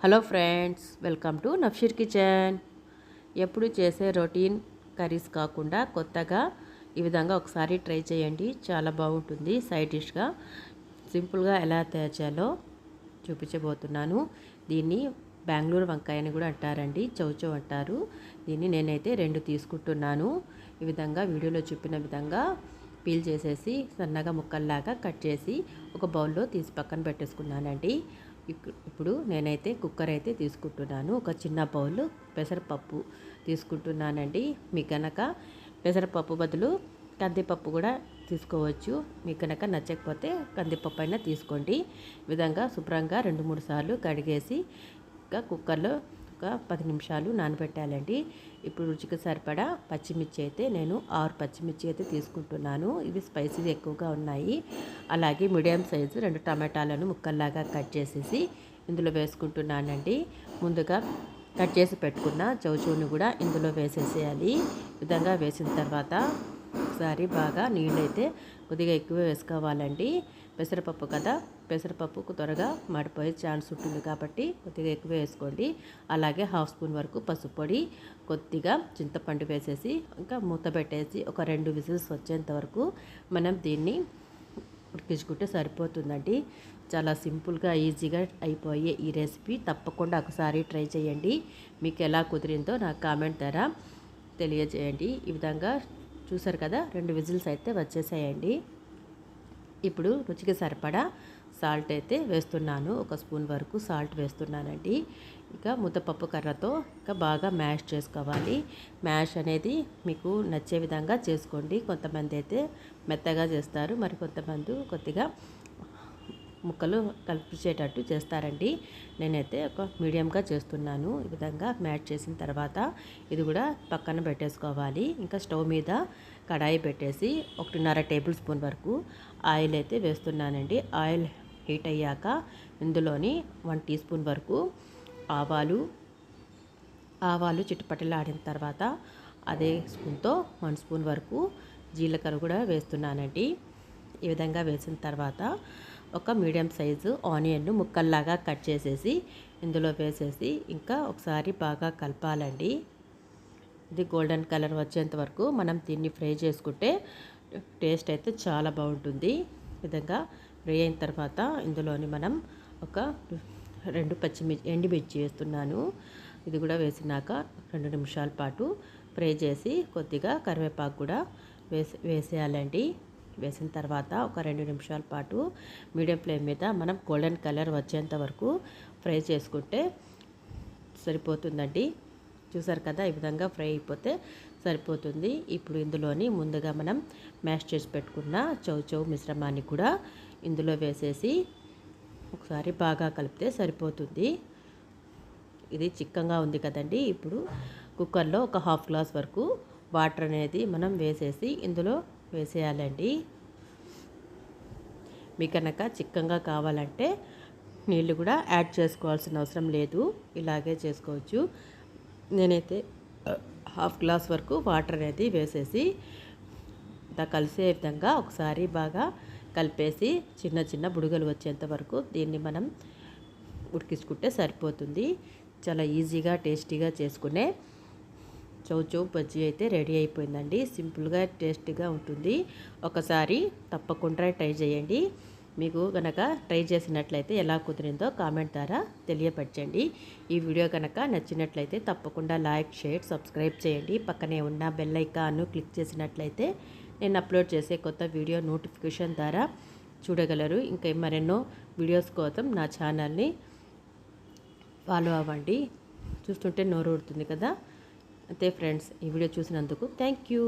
Hello friends welcome to Nafsheer kitchen. ఎప్పుడు చేసే routine curries కాకుండా కొత్తగా ఈ విధంగా ఒకసారి ట్రై చేయండి. చాలా బాగుంటుంది సైడ్ డిష్గా. సింపుల్గా ఎలా తయారు చేయాలో చూపించబోతున్నాను. దీన్ని బెంగళూరు వంకాయ అని కూడా అంటారండి చౌచౌ అంటారు. దీన్ని నేనైతే రెండు తీసుకుంటున్నాను. ఈ విధంగా వీడియోలో చూపిన విధంగా పీల్ చేసేసి సన్నగా ముక్కల్లాగా కట్ చేసి ఒక బౌల్లో తీసి పక్కన పెట్టేసుకున్నానండి. ఇప్పుడు నేనైతే కుక్కర్ అయితే తీసుకుంటున్నాను. ఒక చిన్న బౌల్ పెసరపప్పు తీసుకుంటున్నానండి. మీ కనుక పెసరపప్పు బదులు కందిపప్పు కూడా తీసుకోవచ్చు. మీకు కనుక నచ్చకపోతే కందిపప్పు అయినా తీసుకోండి. విధంగా శుభ్రంగా రెండు మూడు సార్లు కడిగేసి ఇంకా కుక్కర్లో ఒక పది నిమిషాలు నానబెట్టాలండి. ఇప్పుడు రుచికి సరిపడా పచ్చిమిర్చి అయితే నేను ఆరు పచ్చిమిర్చి అయితే తీసుకుంటున్నాను. ఇవి స్పైసీస్ ఎక్కువగా ఉన్నాయి. అలాగే మీడియం సైజు రెండు టమాటాలను ముక్కల్లాగా కట్ చేసేసి ఇందులో వేసుకుంటున్నానండి. ముందుగా కట్ చేసి పెట్టుకున్న చౌచూని కూడా ఇందులో వేసేసేయాలి. విధంగా వేసిన తర్వాత ఒకసారి బాగా నీళ్ళైతే కొద్దిగా ఎక్కువ వేసుకోవాలండి. పెసరపప్పు కదా? పెసరపప్పుకు త్వరగా మాడిపోయే ఛాన్స్ ఉంటుంది కాబట్టి కొద్దిగా ఎక్కువ వేసుకోండి. అలాగే హాఫ్ స్పూన్ వరకు పసుపు పొడి కొద్దిగా చింతపండు వేసేసి ఇంకా మూత పెట్టేసి ఒక రెండు విజిల్స్ వచ్చేంత వరకు మనం దీన్ని ఉడికించుకుంటే సరిపోతుందండి. చాలా సింపుల్గా ఈజీగా అయిపోయే ఈ రెసిపీ. తప్పకుండా ఒకసారి ట్రై చేయండి. మీకు ఎలా కుదిరిందో నాకు కామెంట్ ద్వారా తెలియజేయండి. ఈ విధంగా చూసారు కదా రెండు విజిల్స్ అయితే వచ్చేసాయండి. ఇప్పుడు రుచికి సరిపడా సాల్ట్ అయితే వేస్తున్నాను. ఒక స్పూన్ వరకు సాల్ట్ వేస్తున్నానండి. ఇంకా ముద్దపప్పు కర్రతో ఇంకా బాగా మ్యాష్ చేసుకోవాలి. మ్యాష్ అనేది మీకు నచ్చే విధంగా చేసుకోండి. కొంతమంది అయితే మెత్తగా చేస్తారు. మరి కొంతమంది కొద్దిగా ముక్కలు కలిపించేటట్టు చేస్తారండి. నేనైతే ఒక మీడియంగా చేస్తున్నాను. ఈ విధంగా మ్యాచ్ చేసిన తర్వాత ఇది కూడా పక్కన పెట్టేసుకోవాలి. ఇంకా స్టవ్ మీద కడాయి పెట్టేసి ఒకటిన్నర టేబుల్ స్పూన్ వరకు ఆయిల్ అయితే వేస్తున్నానండి. ఆయిల్ హీట్ అయ్యాక ఇందులోని వన్ టీ స్పూన్ వరకు ఆవాలు ఆవాలు చిట్టుపట్టలాడిన తర్వాత అదే స్పూన్తో వన్ స్పూన్ వరకు జీలకర్ర కూడా వేస్తున్నానండి. ఈ విధంగా వేసిన తర్వాత ఒక మీడియం సైజు ఆనియన్ను ముక్కల్లాగా కట్ చేసేసి ఇందులో వేసేసి ఇంకా ఒకసారి బాగా కలపాలండి. ఇది గోల్డెన్ కలర్ వచ్చేంత వరకు మనం దీన్ని ఫ్రై చేసుకుంటే టేస్ట్ అయితే చాలా బాగుంటుంది. విధంగా ఫ్రై అయిన తర్వాత ఇందులోని మనం ఒక రెండు పచ్చిమిర్చి ఎండుమిర్చి వేస్తున్నాను. ఇది కూడా వేసినాక రెండు నిమిషాల పాటు ఫ్రై చేసి కొద్దిగా కరివేపాకు కూడా వేసి వేసేయాలండి. వేసిన తర్వాత ఒక రెండు నిమిషాల పాటు మీడియం ఫ్లేమ్ మీద మనం గోల్డెన్ కలర్ వచ్చేంత వరకు ఫ్రై చేసుకుంటే సరిపోతుందండి. చూసారు కదా ఈ విధంగా ఫ్రై అయిపోతే సరిపోతుంది. ఇప్పుడు ఇందులోని ముందుగా మనం మ్యాష్ చేసి పెట్టుకున్న చౌ చౌ మిశ్రమాన్ని కూడా ఇందులో వేసేసి ఒకసారి బాగా కలిపితే సరిపోతుంది. ఇది చిక్కగా ఉంది కదండి. ఇప్పుడు కుక్కర్లో ఒక హాఫ్ గ్లాస్ వరకు వాటర్ అనేది మనం వేసేసి ఇందులో వేసేయాలండి. మీకు కనుక చిక్కగా కావాలంటే నీళ్ళు కూడా యాడ్ చేసుకోవాల్సిన అవసరం లేదు. ఇలాగే చేసుకోవచ్చు. నేనైతే హాఫ్ గ్లాస్ వరకు వాటర్ అనేది వేసేసి ఇంత కలిసే విధంగా ఒకసారి బాగా కలిపేసి చిన్న చిన్న బుడగలు వచ్చేంత వరకు దీన్ని మనం ఉడికించుకుంటే సరిపోతుంది. చాలా ఈజీగా టేస్టీగా చేసుకునే చౌ చౌ బజ్జీ అయితే రెడీ అయిపోయిందండి. సింపుల్గా టేస్టీగా ఉంటుంది. ఒకసారి తప్పకుండా ట్రై చేయండి. మీకు కనుక ట్రై చేసినట్లయితే ఎలా కుదిరిందో కామెంట్ ద్వారా తెలియపరచండి. ఈ వీడియో కనుక నచ్చినట్లయితే తప్పకుండా లైక్ షేర్ సబ్స్క్రైబ్ చేయండి. పక్కనే ఉన్న బెల్ ఐకాన్ను క్లిక్ చేసినట్లయితే నేను అప్లోడ్ చేసే కొత్త వీడియో నోటిఫికేషన్ ద్వారా చూడగలరు. ఇంకా మరెన్నో వీడియోస్ కోసం నా ఛానల్ని ఫాలో అవ్వండి. చూస్తుంటే నోరు ఊరుతుంది కదా. అంతే ఫ్రెండ్స్ ఈ వీడియో చూసినందుకు థ్యాంక్ యూ.